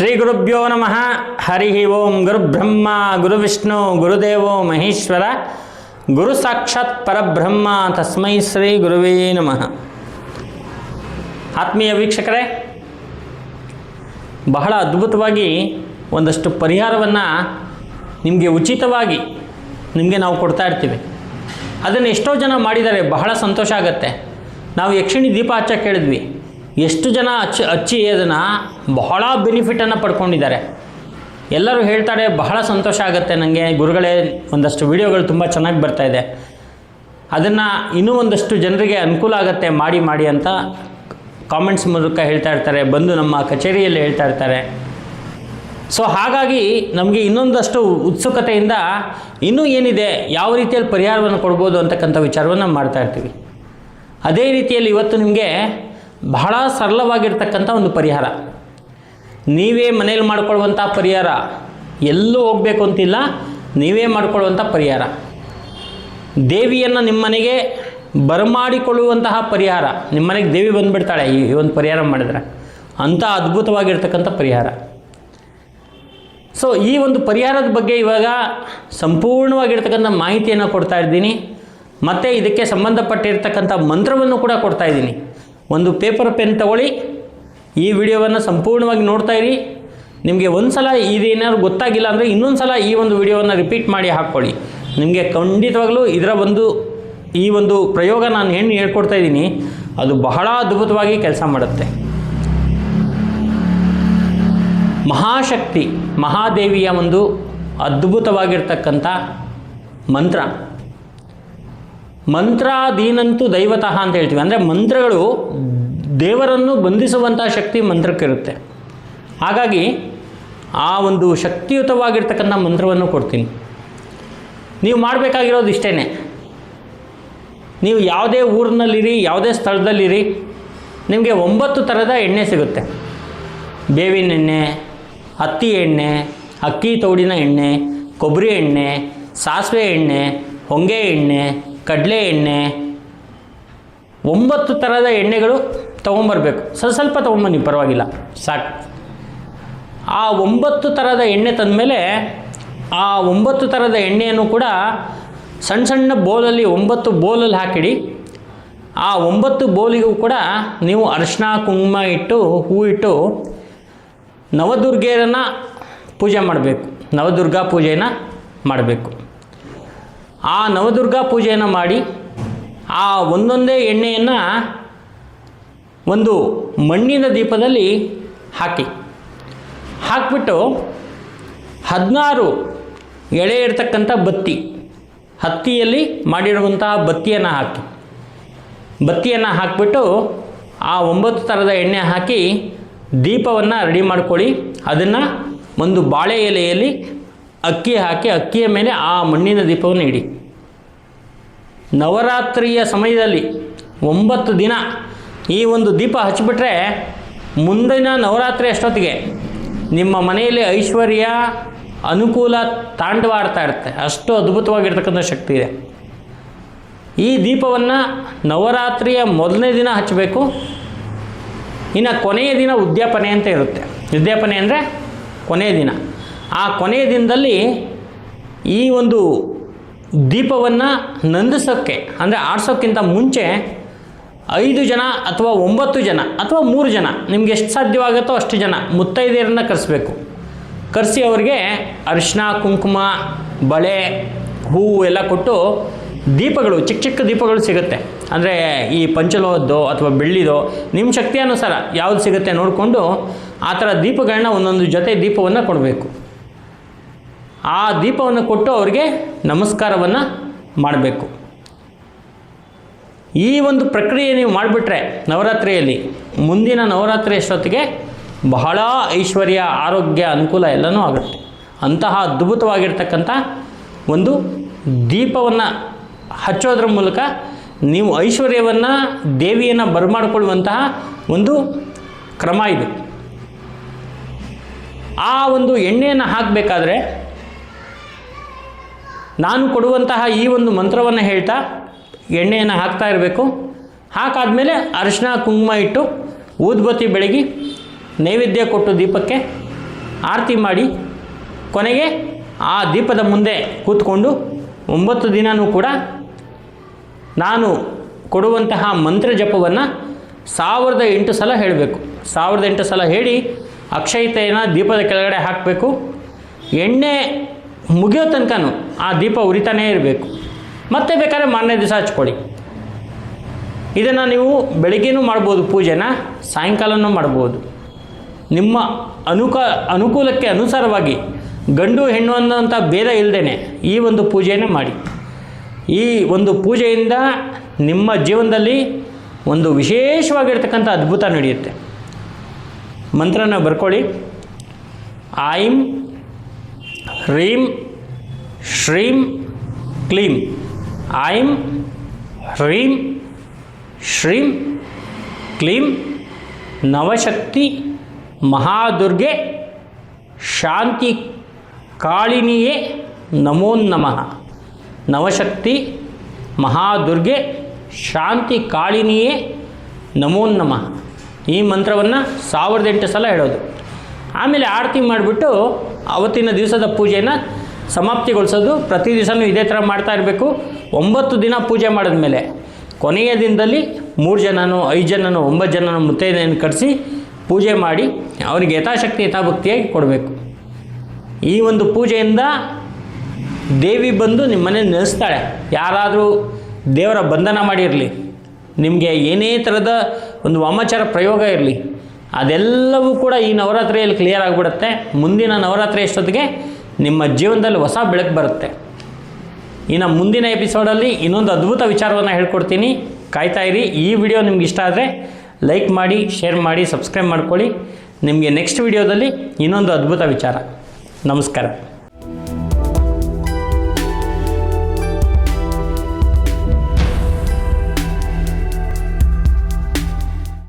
ಶ್ರೀ ಗುರುಭ್ಯೋ ನಮಃ. ಹರಿ ಓಂ ಗುರುಬ್ರಹ್ಮ ಗುರುವಿಷ್ಣು ಗುರುದೇವೋ ಮಹೇಶ್ವರ, ಗುರು ಸಾಕ್ಷಾತ್ ಪರಬ್ರಹ್ಮ ತಸ್ಮೈ ಶ್ರೀ ಗುರುವೇ ನಮಃ. ಆತ್ಮೀಯ ವೀಕ್ಷಕರೇ, ಬಹಳ ಅದ್ಭುತವಾಗಿ ಒಂದಷ್ಟು ಪರಿಹಾರವನ್ನು ನಿಮಗೆ ಉಚಿತವಾಗಿ ನಿಮಗೆ ನಾವು ಕೊಡ್ತಾ ಇರ್ತೀವಿ. ಅದನ್ನು ಎಷ್ಟೋ ಜನ ಮಾಡಿದ್ದಾರೆ, ಬಹಳ ಸಂತೋಷ ಆಗುತ್ತೆ. ನಾವು ಯಕ್ಷಿಣಿ ದೀಪ ಹಚ್ಚಕ್ಕೆ ಹೇಳಿದ್ವಿ. ಎಷ್ಟು ಜನ ಹಚ್ಚಿ ಹಚ್ಚಿ ಅದನ್ನು ಬಹಳ ಬೆನಿಫಿಟನ್ನು ಪಡ್ಕೊಂಡಿದ್ದಾರೆ. ಎಲ್ಲರೂ ಹೇಳ್ತಾರೆ, ಬಹಳ ಸಂತೋಷ ಆಗುತ್ತೆ ನನಗೆ ಗುರುಗಳೇ, ಒಂದಷ್ಟು ವಿಡಿಯೋಗಳು ತುಂಬ ಚೆನ್ನಾಗಿ ಬರ್ತಾ ಇದೆ. ಅದನ್ನು ಇನ್ನೂ ಒಂದಷ್ಟು ಜನರಿಗೆ ಅನುಕೂಲ ಆಗುತ್ತೆ, ಮಾಡಿ ಮಾಡಿ ಅಂತ ಕಾಮೆಂಟ್ಸ್ ಮೂಲಕ ಹೇಳ್ತಾ ಇರ್ತಾರೆ, ಬಂದು ನಮ್ಮ ಕಚೇರಿಯಲ್ಲಿ ಹೇಳ್ತಾ ಇರ್ತಾರೆ. ಸೊ ಹಾಗಾಗಿ ನಮಗೆ ಇನ್ನೊಂದಷ್ಟು ಉತ್ಸುಕತೆಯಿಂದ ಇನ್ನೂ ಏನಿದೆ, ಯಾವ ರೀತಿಯಲ್ಲಿ ಪರಿಹಾರವನ್ನು ಕೊಡ್ಬೋದು ಅಂತಕ್ಕಂಥ ವಿಚಾರವನ್ನು ಮಾಡ್ತಾ ಇರ್ತೀವಿ. ಅದೇ ರೀತಿಯಲ್ಲಿ ಇವತ್ತು ನಿಮಗೆ ಬಹಳ ಸರಳವಾಗಿರ್ತಕ್ಕಂಥ ಒಂದು ಪರಿಹಾರ. ನೀವೇ ಮನೇಲಿ ಮಾಡ್ಕೊಳ್ಳುವಂಥ ಪರಿಹಾರ, ಎಲ್ಲೂ ಹೋಗಬೇಕು ಅಂತಿಲ್ಲ, ನೀವೇ ಮಾಡಿಕೊಳ್ಳುವಂಥ ಪರಿಹಾರ. ದೇವಿಯನ್ನು ನಿಮ್ಮನೆಗೆ ಬರಮಾಡಿಕೊಳ್ಳುವಂತಹ ಪರಿಹಾರ ನಿಮ್ಮ ಮನೆಗೆ ದೇವಿ ಬಂದುಬಿಡ್ತಾಳೆ ಈ ಒಂದು ಪರಿಹಾರ ಮಾಡಿದ್ರೆ. ಅಂಥ ಅದ್ಭುತವಾಗಿರ್ತಕ್ಕಂಥ ಪರಿಹಾರ. ಸೊ, ಈ ಒಂದು ಪರಿಹಾರದ ಬಗ್ಗೆ ಇವಾಗ ಸಂಪೂರ್ಣವಾಗಿರ್ತಕ್ಕಂಥ ಮಾಹಿತಿಯನ್ನು ಕೊಡ್ತಾ ಇದ್ದೀನಿ. ಮತ್ತು ಇದಕ್ಕೆ ಸಂಬಂಧಪಟ್ಟಿರ್ತಕ್ಕಂಥ ಮಂತ್ರವನ್ನು ಕೂಡ ಕೊಡ್ತಾ ಇದ್ದೀನಿ. ಒಂದು ಪೇಪರ್ ಪೆನ್ ತಗೊಳ್ಳಿ. ಈ ವಿಡಿಯೋವನ್ನು ಸಂಪೂರ್ಣವಾಗಿ ನೋಡ್ತಾ ಇರಿ. ನಿಮಗೆ ಒಂದು ಸಲ ಇದೇನಾದ್ರು ಗೊತ್ತಾಗಿಲ್ಲ ಅಂದರೆ ಇನ್ನೊಂದು ಸಲ ಈ ಒಂದು ವಿಡಿಯೋವನ್ನು ರಿಪೀಟ್ ಮಾಡಿ ಹಾಕ್ಕೊಳ್ಳಿ ನಿಮಗೆ ಖಂಡಿತವಾಗಲೂ ಇದರ ಒಂದು, ಈ ಒಂದು ಪ್ರಯೋಗ ನಾನು ಹೆಣ್ಣು ಹೇಳ್ಕೊಡ್ತಾ ಇದ್ದೀನಿ. ಅದು ಬಹಳ ಅದ್ಭುತವಾಗಿ ಕೆಲಸ ಮಾಡುತ್ತೆ. ಮಹಾಶಕ್ತಿ, ಮಹಾದೇವಿಯ ಒಂದು ಅದ್ಭುತವಾಗಿರ್ತಕ್ಕಂಥ ಮಂತ್ರ. ಮಂತ್ರಾಧೀನಂತೂ ದೈವತಃ ಅಂತ ಹೇಳ್ತೀವಿ. ಅಂದರೆ ಮಂತ್ರಗಳು ದೇವರನ್ನು ಬಂಧಿಸುವಂಥ ಶಕ್ತಿ ಮಂತ್ರಕ್ಕಿರುತ್ತೆ. ಹಾಗಾಗಿ ಆ ಒಂದು ಶಕ್ತಿಯುತವಾಗಿರ್ತಕ್ಕಂಥ ಮಂತ್ರವನ್ನು ಕೊಡ್ತೀನಿ. ನೀವು ಮಾಡಬೇಕಾಗಿರೋದು ಇಷ್ಟೇ ನೀವು ಯಾವುದೇ ಊರಿನಲ್ಲಿರಿ, ಯಾವುದೇ ಸ್ಥಳದಲ್ಲಿರಿ, ನಿಮಗೆ ಒಂಬತ್ತು ಥರದ ಎಣ್ಣೆ ಸಿಗುತ್ತೆ. ಬೇವಿನ ಎಣ್ಣೆ, ಹತ್ತಿ ಎಣ್ಣೆ, ಅಕ್ಕಿ ತೌಡಿನ ಎಣ್ಣೆ, ಕೊಬ್ಬರಿ ಎಣ್ಣೆ, ಸಾಸಿವೆ ಎಣ್ಣೆ, ಹೊಂಗೆ ಎಣ್ಣೆ ಕಡಲೆ ಎಣ್ಣೆ, ಒಂಬತ್ತು ಥರದ ಎಣ್ಣೆಗಳು ತೊಗೊಂಬರ್ಬೇಕು. ಸ್ವಲ್ಪ ಸ್ವಲ್ಪ ತೊಗೊಂಬನ್ನಿ ಪರವಾಗಿಲ್ಲ. ಸಾಕು. ಆ ಒಂಬತ್ತು ಥರದ ಎಣ್ಣೆ ತಂದಮೇಲೆ ಆ ಒಂಬತ್ತು ಥರದ ಎಣ್ಣೆಯನ್ನು ಕೂಡ ಸಣ್ಣ ಸಣ್ಣ ಬೋಲಲ್ಲಿ ಒಂಬತ್ತು ಬೋಲಲ್ಲಿ ಹಾಕಿಡಿ. ಆ ಒಂಬತ್ತು ಬೋಲಿಗೂ ಕೂಡ ನೀವು ಅರಿಶಿನ ಕುಂಕುಮ ಇಟ್ಟು, ಹೂ ಇಟ್ಟು ನವದುರ್ಗೆಯರನ್ನು ಪೂಜೆ ಮಾಡಬೇಕು. ನವದುರ್ಗಾ ಪೂಜೆಯನ್ನು ಮಾಡಬೇಕು. ಆ ನವದುರ್ಗಾ ಪೂಜೆಯನ್ನು ಮಾಡಿ ಆ ಒಂದೊಂದೇ ಎಣ್ಣೆಯನ್ನು ಒಂದು ಮಣ್ಣಿನ ದೀಪದಲ್ಲಿ ಹಾಕಿ. ಹಾಕಿಬಿಟ್ಟು ಹದಿನಾರು ಎಳೆ ಇರ್ತಕ್ಕಂಥ ಬತ್ತಿ, ಹತ್ತಿಯಲ್ಲಿ ಮಾಡಿರುವಂತಹ ಬತ್ತಿಯನ್ನು ಹಾಕಿ. ಬತ್ತಿಯನ್ನು ಹಾಕಿಬಿಟ್ಟು ಆ ಒಂಬತ್ತು ಥರದ ಎಣ್ಣೆ ಹಾಕಿ ದೀಪವನ್ನು ರೆಡಿ ಮಾಡ್ಕೊಳ್ಳಿ. ಅದನ್ನು ಒಂದು ಬಾಳೆ ಎಲೆಯಲ್ಲಿ ಅಕ್ಕಿ ಹಾಕಿ, ಅಕ್ಕಿಯ ಮೇಲೆ ಆ ಮಣ್ಣಿನ ದೀಪವನ್ನು ಇಡಿ. ನವರಾತ್ರಿಯ ಸಮಯದಲ್ಲಿ ಒಂಬತ್ತು ದಿನ ಈ ಒಂದು ದೀಪ ಹಚ್ಚಿಬಿಟ್ರೆ ಮುಂದಿನ ನವರಾತ್ರಿ ಅಷ್ಟೊತ್ತಿಗೆ ನಿಮ್ಮ ಮನೆಯಲ್ಲಿ ಐಶ್ವರ್ಯ ಅನುಕೂಲ ತಾಂಡವಾಡ್ತಾ ಇರುತ್ತೆ. ಅಷ್ಟು ಅದ್ಭುತವಾಗಿರ್ತಕ್ಕಂಥ ಶಕ್ತಿ ಇದೆ. ಈ ದೀಪವನ್ನು ನವರಾತ್ರಿಯ ಮೊದಲನೇ ದಿನ ಹಚ್ಚಬೇಕು. ಇನ್ನು ಕೊನೆಯ ದಿನ ಉದ್ಯಾಪನೆ ಅಂತ ಇರುತ್ತೆ. ಉದ್ಯಾಪನೆ ಅಂದರೆ ಕೊನೆಯ ದಿನ. ಆ ಕೊನೆಯ ದಿನದಲ್ಲಿ ಈ ಒಂದು ದೀಪವನ್ನು ನಂದಿಸೋಕ್ಕೆ, ಅಂದರೆ ಆಡಿಸೋಕ್ಕಿಂತ ಮುಂಚೆ ಐದು ಜನ ಅಥವಾ ಒಂಬತ್ತು ಜನ ಅಥವಾ ಮೂರು ಜನ, ನಿಮ್ಗೆ ಎಷ್ಟು ಸಾಧ್ಯವಾಗುತ್ತೋ ಅಷ್ಟು ಜನ ಮುತ್ತೈದೆಯರನ್ನು ಕರೆಸ್ಬೇಕು. ಕರೆಸಿ ಅವರಿಗೆ ಅರಿಶಿನ ಕುಂಕುಮ, ಬಳೆ ಹೂವು ಎಲ್ಲ ಕೊಟ್ಟು ದೀಪಗಳು, ಚಿಕ್ಕ ಚಿಕ್ಕ ದೀಪಗಳು ಸಿಗುತ್ತೆ. ಅಂದರೆ ಈ ಪಂಚಲೋಹದ್ದು ಅಥವಾ ಬೆಳ್ಳಿದೋ ನಿಮ್ಮ ಶಕ್ತಿ ಅನುಸಾರ ಯಾವುದು ಸಿಗುತ್ತೆ ನೋಡಿಕೊಂಡು ಆ ಥರ ದೀಪಗಳನ್ನ ಒಂದೊಂದು ಜೊತೆ ದೀಪವನ್ನು ಕೊಡಬೇಕು. ಆ ದೀಪವನ್ನು ಕೊಟ್ಟು ಅವರಿಗೆ ನಮಸ್ಕಾರವನ್ನು ಮಾಡಬೇಕು. ಈ ಒಂದು ಪ್ರಕ್ರಿಯೆ ನೀವು ಮಾಡಿಬಿಟ್ರೆ ನವರಾತ್ರಿಯಲ್ಲಿ, ಮುಂದಿನ ನವರಾತ್ರಿ ಅಷ್ಟೊತ್ತಿಗೆ ಬಹಳ ಐಶ್ವರ್ಯ, ಆರೋಗ್ಯ, ಅನುಕೂಲ ಎಲ್ಲನೂ ಆಗುತ್ತೆ. ಅಂತಹ ಅದ್ಭುತವಾಗಿರ್ತಕ್ಕಂಥ ಒಂದು ದೀಪವನ್ನು ಹಚ್ಚೋದ್ರ ಮೂಲಕ ನೀವು ಐಶ್ವರ್ಯವನ್ನು, ದೇವಿಯನ್ನು ಬರಮಾಡಿಕೊಳ್ಳುವಂತಹ ಒಂದು ಕ್ರಮ ಇದು. ಆ ಒಂದು ಎಣ್ಣೆಯನ್ನು ಹಾಕಬೇಕಾದ್ರೆ ನಾನು ಕೊಡುವಂತಹ ಈ ಒಂದು ಮಂತ್ರವನ್ನು ಹೇಳ್ತಾ ಎಣ್ಣೆಯನ್ನು ಹಾಕ್ತಾ ಇರಬೇಕು. ಹಾಕಾದಮೇಲೆ ಅರಿಶಿನ ಕುಂಕುಮ ಇಟ್ಟು ಊದ್ಬತ್ತಿ ಬೆಳಗಿ ನೈವೇದ್ಯ ಕೊಟ್ಟು ದೀಪಕ್ಕೆ ಆರತಿ ಮಾಡಿ ಕೊನೆಗೆ ಆ ದೀಪದ ಮುಂದೆ ಕೂತ್ಕೊಂಡು ಒಂಬತ್ತು ದಿನವೂ ಕೂಡ ನಾನು ಕೊಡುವಂತಹ ಮಂತ್ರ ಜಪವನ್ನು ಸಾವಿರದ ಎಂಟು ಸಲ ಹೇಳಬೇಕು. ಸಾವಿರದ ಎಂಟು ಸಲ ಹೇಳಿ ಅಕ್ಷಯತೆಯನ್ನು ದೀಪದ ಕೆಳಗಡೆ ಹಾಕಬೇಕು. ಎಣ್ಣೆ ಮುಗಿಯೋ ತನಕನೂ ಆ ದೀಪ ಉರಿತಾನೇ ಇರಬೇಕು. ಮತ್ತೆ ಬೇಕಾದ್ರೆ ಮಾರನೇ ದಿವಸ ಹಚ್ಕೊಳ್ಳಿ. ಇದನ್ನು ನೀವು ಬೆಳಗ್ಗೆನೂ ಮಾಡ್ಬೋದು, ಪೂಜೆನ ಸಾಯಂಕಾಲನೂ ಮಾಡ್ಬೋದು. ನಿಮ್ಮ ಅನುಕ, ಅನುಕೂಲಕ್ಕೆ ಅನುಸಾರವಾಗಿ ಗಂಡು ಹೆಣ್ಣು ಅನ್ನೋಂಥ ಭೇದ ಇಲ್ಲದೇ ಈ ಒಂದು ಪೂಜೆಯನ್ನು ಮಾಡಿ. ಈ ಒಂದು ಪೂಜೆಯಿಂದ ನಿಮ್ಮ ಜೀವನದಲ್ಲಿ ಒಂದು ವಿಶೇಷವಾಗಿರ್ತಕ್ಕಂಥ ಅದ್ಭುತ ನಡೆಯುತ್ತೆ. ಮಂತ್ರನ ಬರ್ಕೊಳ್ಳಿ. ಐಂ ಹ್ರೀಂ ಶ್ರೀಂ ಕ್ಲೀಂ ಐಂ ಹ್ರೀಂ ಶ್ರೀಂ ಕ್ಲೀಂ ನವಶಕ್ತಿ ಮಹಾದುರ್ಗೆ ಶಾಂತಿ ಕಾಳಿನಿಯೇ ನಮೋ ನಮಃ ನವಶಕ್ತಿ ಮಹಾದುರ್ಗೆ ಶಾಂತಿ ಕಾಳಿನಿಯೇ ನಮೋ ನಮಃ ಈ ಮಂತ್ರವನ್ನು ಸಾವಿರದ ಎಂಟು ಸಲ ಹೇಳೋದು. ಆಮೇಲೆ ಆರತಿ ಮಾಡಿಬಿಟ್ಟು ಅವತ್ತಿನ ದಿವಸದ ಪೂಜೆನ ಸಮಾಪ್ತಿಗೊಳಿಸೋದು. ಪ್ರತಿ ದಿವಸನೂ ಇದೇ ಥರ ಮಾಡ್ತಾ ಇರಬೇಕು. ಒಂಬತ್ತು ದಿನ ಪೂಜೆ ಮಾಡಿದ ಮೇಲೆ ಕೊನೆಯ ದಿನದಲ್ಲಿ ಮೂರು ಜನನೋ, ಐದು ಜನನೋ, ಒಂಬತ್ತು ಜನನೋ ಮುತ್ತೈದೆಯನ್ನು ಕರೆಸಿ ಪೂಜೆ ಮಾಡಿ ಅವರಿಗೆ ಯಥಾಶಕ್ತಿ, ಯಥಾಭಕ್ತಿಯಾಗಿ ಕೊಡಬೇಕು. ಈ ಒಂದು ಪೂಜೆಯಿಂದ ದೇವಿ ಬಂದು ನಿಮ್ಮ ಮನೆ ನೆಲೆಸ್ತಾಳೆ ಯಾರಾದರೂ ದೇವರ ಬಂಧನ ಮಾಡಿರಲಿ, ನಿಮಗೆ ಏನೇ ಥರದ ಒಂದು ವಾಮಾಚಾರ ಪ್ರಯೋಗ ಇರಲಿ ಅದೆಲ್ಲವೂ ಕೂಡ ಈ ನವರಾತ್ರಿಯಲ್ಲಿ ಕ್ಲಿಯರ್ ಆಗಿಬಿಡುತ್ತೆ. ಮುಂದಿನ ನವರಾತ್ರಿ ಎಷ್ಟೊತ್ತಿಗೆ ನಿಮ್ಮ ಜೀವನದಲ್ಲಿ ಹೊಸ ಬೆಳಕು ಬರುತ್ತೆ. ಇನ್ನು ಮುಂದಿನ ಎಪಿಸೋಡಲ್ಲಿ ಇನ್ನೊಂದು ಅದ್ಭುತ ವಿಚಾರವನ್ನು ಹೇಳ್ಕೊಡ್ತೀನಿ. ಕಾಯ್ತಾ ಇರಿ. ಈ ವಿಡಿಯೋ ನಿಮ್ಗೆ ಇಷ್ಟ ಆದರೆ ಲೈಕ್ ಮಾಡಿ ಶೇರ್ ಮಾಡಿ ಸಬ್ಸ್ಕ್ರೈಬ್ ಮಾಡ್ಕೊಳ್ಳಿ. ನಿಮಗೆ ನೆಕ್ಸ್ಟ್ ವಿಡಿಯೋದಲ್ಲಿ ಇನ್ನೊಂದು ಅದ್ಭುತ ವಿಚಾರ. ನಮಸ್ಕಾರ.